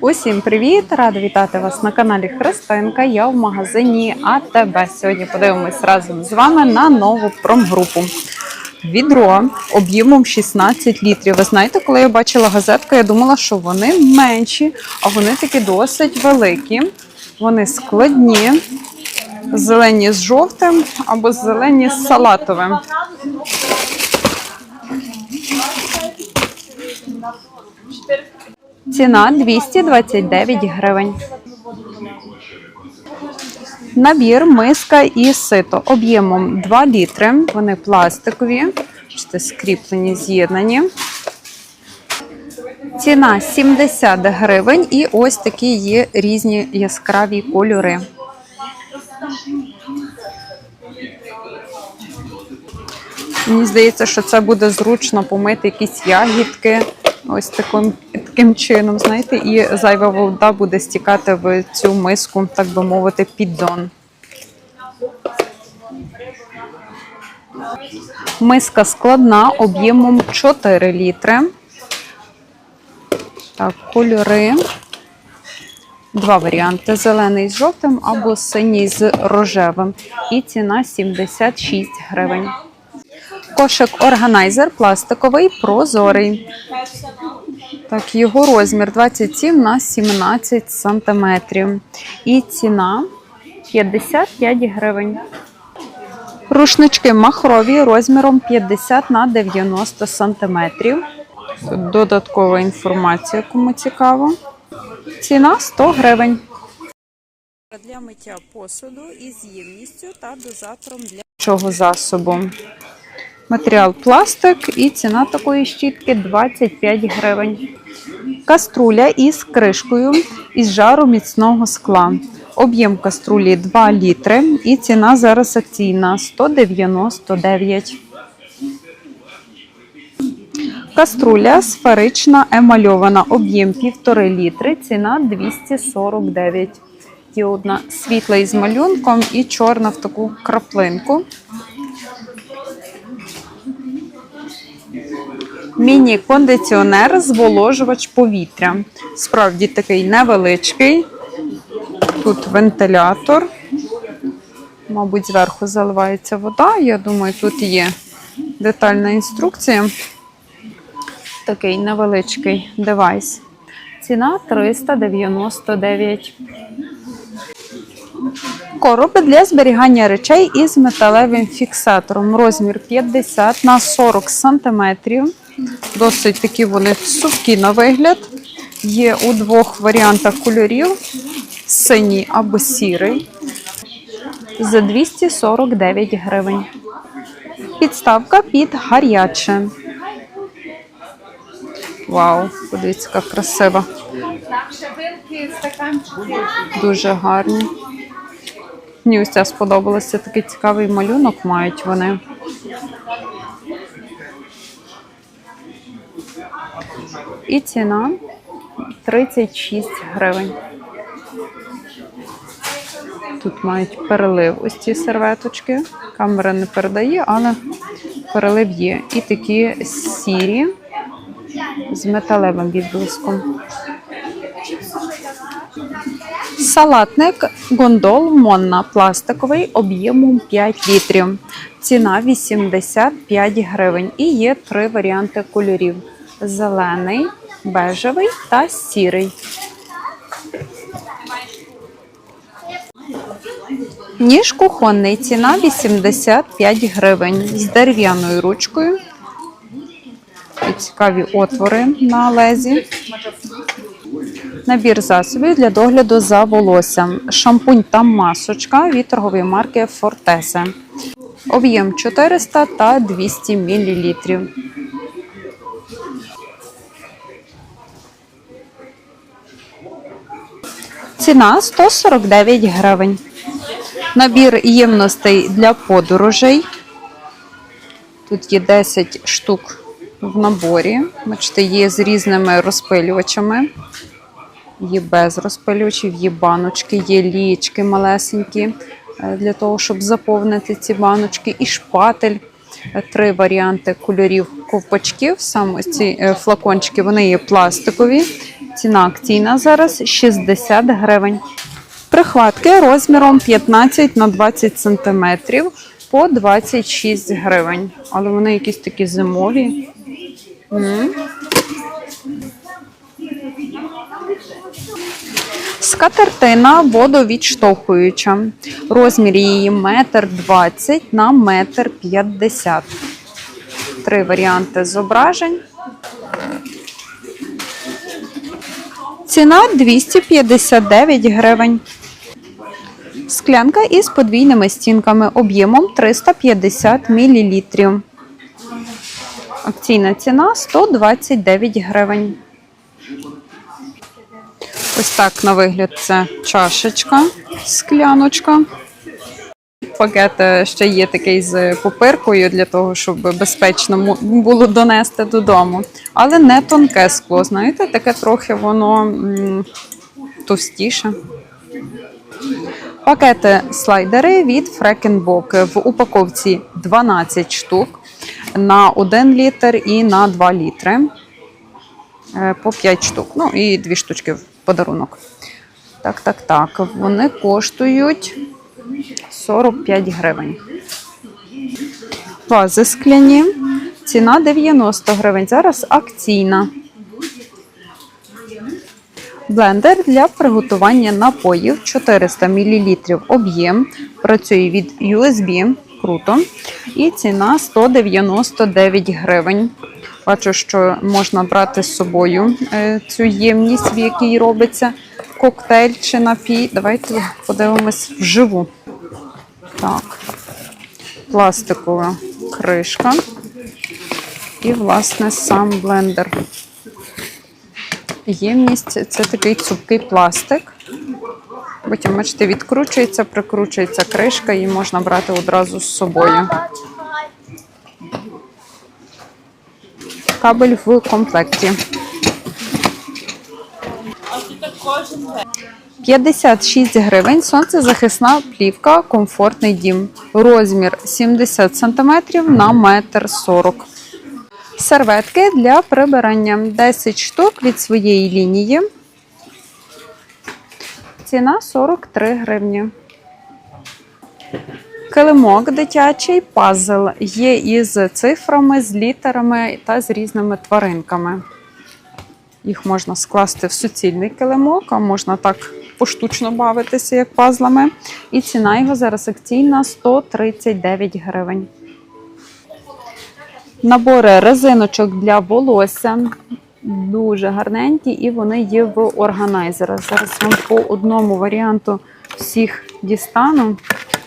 Усім привіт! Рада вітати вас на каналі Христинка. Я в магазині АТБ. Сьогодні подивимось разом з вами на нову промгрупу. Відро об'ємом 16 літрів. Ви знаєте, коли я бачила газетку, я думала, що вони менші, а вони такі досить великі. Вони складні, зелені з жовтим або зелені з салатовим. Ціна 229 гривень. Набір, миска і сито об'ємом 2 літри. Вони пластикові, бачите, скріплені, з'єднані. Ціна 70 гривень, і ось такі є різні яскраві кольори. Мені здається, що це буде зручно помити якісь ягідки. Ось таким, таким чином, знаєте, і зайва вода буде стікати в цю миску, так би мовити, піддон. Миска складна об'ємом 4 літри. Так, кольори. Два варіанти: зелений з жовтим або синій з рожевим. І ціна 76 гривень. Кошик органайзер пластиковий, прозорий. Так, його розмір 27 на 17 сантиметрів. І ціна 55 гривень. Рушнички махрові розміром 50 на 90 сантиметрів. Тут додаткова інформація, кому цікаво. Ціна 100 гривень. Для миття посуду із ємністю та дозатором для чого засобу. Матеріал пластик і ціна такої щітки 25 гривень. Каструля із кришкою із жару міцного скла. Об'єм каструлі 2 літри і ціна зараз акційна 199. Каструля сферична емальована. Об'єм 1,5 літри, ціна 249. Є одна світла із малюнком і чорна в таку краплинку. Міні-кондиціонер, зволожувач повітря. Справді такий невеличкий. Тут вентилятор. Мабуть, зверху заливається вода. Я думаю, тут є детальна інструкція. Такий невеличкий девайс. Ціна 399. Короби для зберігання речей із металевим фіксатором. Розмір 50 на 40 см. Досить такі вони сухі на вигляд. Є у двох варіантах кольорів: синій або сірий. За 249 гривень. Підставка під гаряче. Вау, подивіться, яка красива. Дуже гарні. Мені ось ця сподобалася. Такий цікавий малюнок мають вони. І ціна 36 гривень. Тут мають перелив ось ці серветочки. Камера не передає, але перелив є. І такі сірі з металевим відблиском. Салатник гондол Монна пластиковий об'ємом 5 літрів. Ціна 85 гривень. І є три варіанти кольорів: зелений, бежевий та сірий. Ніж кухонний ціна 85 гривень з дерев'яною ручкою. І цікаві отвори на лезі. Набір засобів для догляду за волоссям. Шампунь та масочка від торгової марки Fortese. Об'єм 400 та 200 мл. Ціна 149 гривень. Набір ємностей для подорожей. Тут є 10 штук в наборі. Бачите, є з різними розпилювачами. Є без розпилювачів, є баночки, є лічки малесенькі е, для того, щоб заповнити ці баночки, і шпатель. Три варіанти кольорів ковпачків. Саме ці е, флакончики вони є пластикові. Ціна акційна зараз 60 гривень. Прихватки розміром 15 на 20 см по 26 гривень. Але вони якісь такі зимові. М. Скатертина водовідштовхуюча. Розмір її метр 20 на метр 50. Три варіанти зображень. Ціна 259 гривень. Склянка із подвійними стінками об'ємом 350 мл. Акційна ціна 129 гривень. Ось так на вигляд це чашечка, скляночка. Пакет ще є такий з попиркою для того, щоб безпечно було донести додому. Але не тонке скло, знаєте, таке трохи воно товстіше. Пакети слайдери від Фрекенбок в упаковці 12 штук на 1 літр і на 2 літри. Е, По 5 штук. Ну і 2 штучки в подарунок. Так, так, так. Вони коштують 45 гривень. Вази скляні. Ціна 90 гривень. Зараз акційна. Блендер для приготування напоїв 400 мл об'єм. Працює від USB. Круто. І ціна 199 гривень. Бачу, що можна брати з собою е, цю ємність, в якій робиться коктейль чи напій. Давайте подивимось вживу. Так. Пластикова кришка. І, власне, сам блендер. Ємність це такий цупкий пластик. Потім, бачите, відкручується, прикручується кришка, і можна брати одразу з собою. Кабель в комплекті. 56 гривень. Сонцезахисна плівка, комфортний дім. Розмір 70 см на 1,40 м. Серветки для прибирання 10 штук від своєї лінії. Ціна 43 гривні. Килимок дитячий пазл є із цифрами, з літерами та з різними тваринками. Їх можна скласти в суцільний килимок, а можна так поштучно бавитися, як пазлами. І ціна його зараз акційна 139 гривень. Набори резиночок для волосся. Дуже гарненькі, і вони є в органайзерах. Зараз вам по одному варіанту всіх дістану.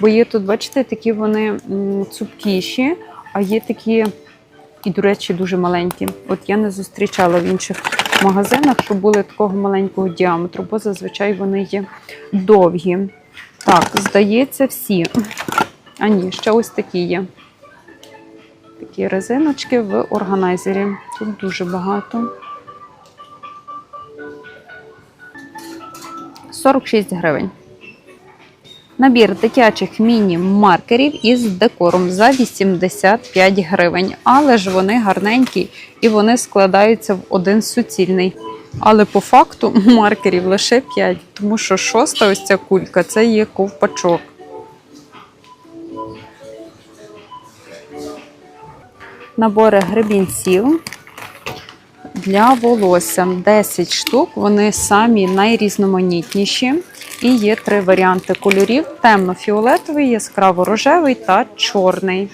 Бо є тут, бачите, такі вони цупкіші, а є такі, і, до речі, дуже маленькі. От я не зустрічала в інших магазинах, щоб були такого маленького діаметру, бо зазвичай вони є довгі. Так, здається, всі. А ні, ще ось такі є. Такі резиночки в органайзері. Тут дуже багато. 46 гривень. Набір дитячих міні-маркерів із декором за 85 гривень. Але ж вони гарненькі і вони складаються в один суцільний. Але по факту маркерів лише 5, тому що шоста ось ця кулька це є ковпачок. Набори гребінців для волосся 10 штук. Вони самі найрізноманітніші. І є три варіанти кольорів: темно-фіолетовий, яскраво-рожевий та чорний.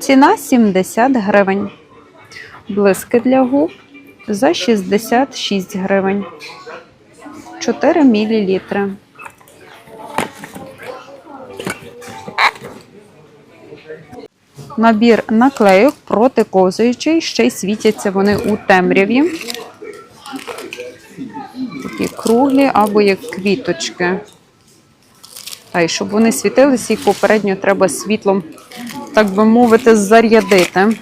Ціна 70 гривень. Блиски для губ за 66 гривень. 4 мл. Набір наклейок протиковзуючий, ще й світяться вони у темряві. Такі круглі або як квіточки. Та й щоб вони світилися, їх попередньо треба світлом, так би мовити, зарядити.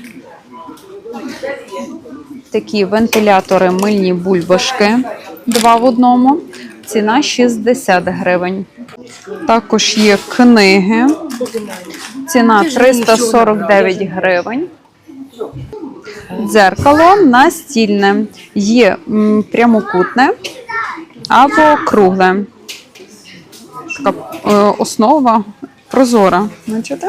Такі вентилятори мильні бульбашки. Два в одному. Ціна 60 гривень. Також є книги. Ціна 349 гривень. Дзеркало настільне. Є прямокутне або кругле. Така е, основа прозора. Бачите?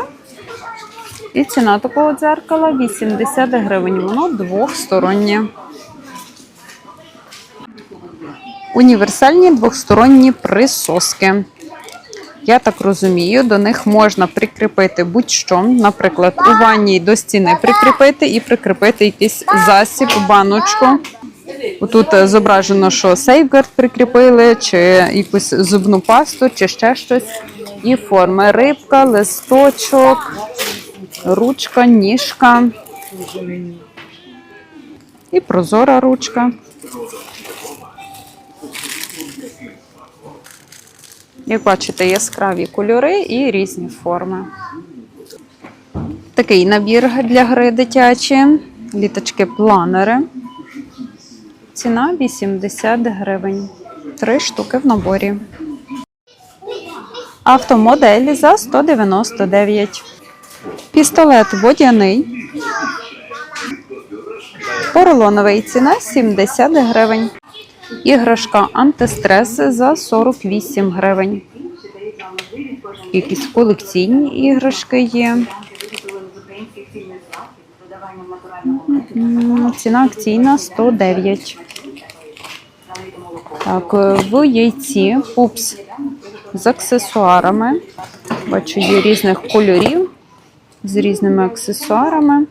І ціна такого дзеркала 80 гривень. Воно двохстороннє. Універсальні двохсторонні присоски. Я так розумію, до них можна прикріпити будь-що. Наприклад, у ванні до стіни прикріпити і прикріпити якийсь засіб, баночку. Тут зображено, що сейфгард прикріпили, чи якусь зубну пасту, чи ще щось. І форми рибка, листочок, ручка, ніжка. І прозора ручка. Як бачите, яскраві кольори і різні форми. Такий набір для гри дитячі, літочки-планери. Ціна 80 гривень. Три штуки в наборі. Автомодель за 199. Пістолет водяний. Поролоновий ціна 70 гривень. Іграшка антистрес за 48 гривень. Якісь колекційні іграшки є. Ціна акційна 109. Так, е, в яйці пупс з аксесуарами. Бачу, є різних кольорів з різними аксесуарами.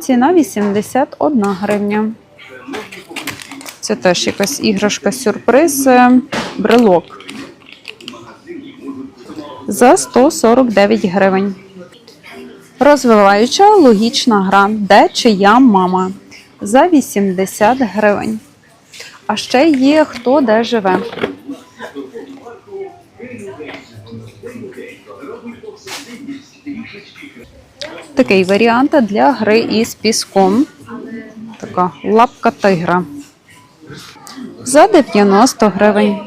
Ціна 81 гривня. Це теж якась іграшка сюрприз, е, брелок. За 149 гривень. Розвиваюча логічна гра, де чия мама. За 80 гривень. А ще є хто де живе. Такий варіант для гри із піском. Така лапка тигра. За 90 гривень.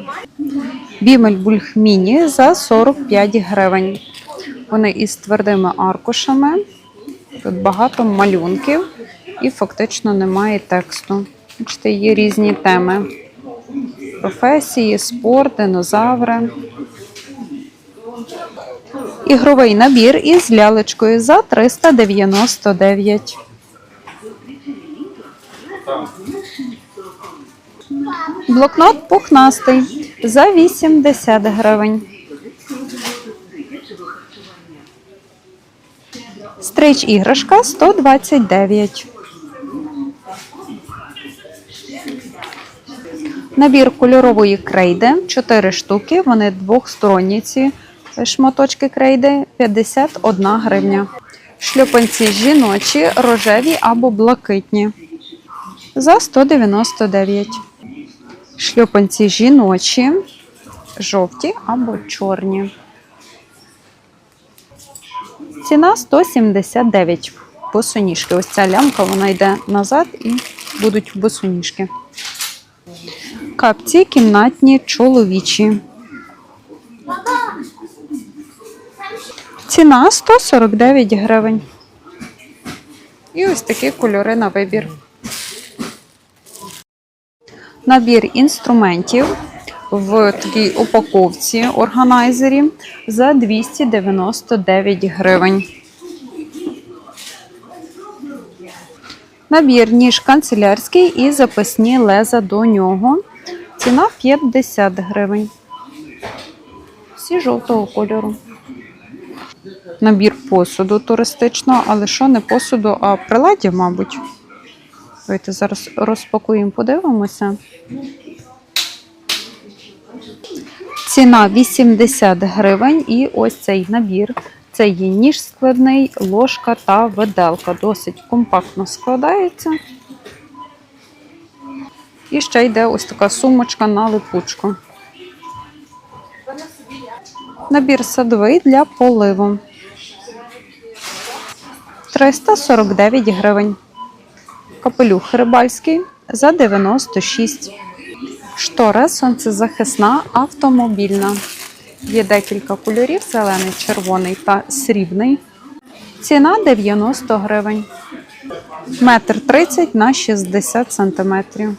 Бімель бульхміні за 45 гривень. Вони із твердими аркушами. Тут багато малюнків і фактично немає тексту. Бачите, є різні теми: професії, спорт, динозаври. Ігровий набір із лялечкою за 399. Блокнот пухнастий за 80 гривень. Стрич іграшка 129. Набір кольорової крейди 4 штуки. Вони двохсторонні ці шматочки крейди 51 гривня. Шльопанці жіночі, рожеві або блакитні за 199. Шльопанці жіночі, жовті або чорні. Ціна 179. Босоніжки. Ось ця лямка вона йде назад і будуть босоніжки. Капці кімнатні чоловічі. Ціна 149 гривень. І ось такі кольори на вибір. Набір інструментів в такій упаковці органайзері за 299 гривень. Набір ніж канцелярський і запасні леза до нього. Ціна 50 гривень. Всі жовтого кольору. Набір посуду туристичного, але що не посуду, а приладдя, мабуть. Давайте зараз розпакуємо, подивимося. Ціна 80 гривень і ось цей набір. Це є ніж складний, ложка та виделка. Досить компактно складається. І ще йде ось така сумочка на липучку. Набір садовий для поливу. 349 гривень. Капелюх рибальський за 96. Штора сонцезахисна автомобільна. Є декілька кольорів: зелений, червоний та срібний. Ціна 90 гривень. Метр 30 на 60 сантиметрів.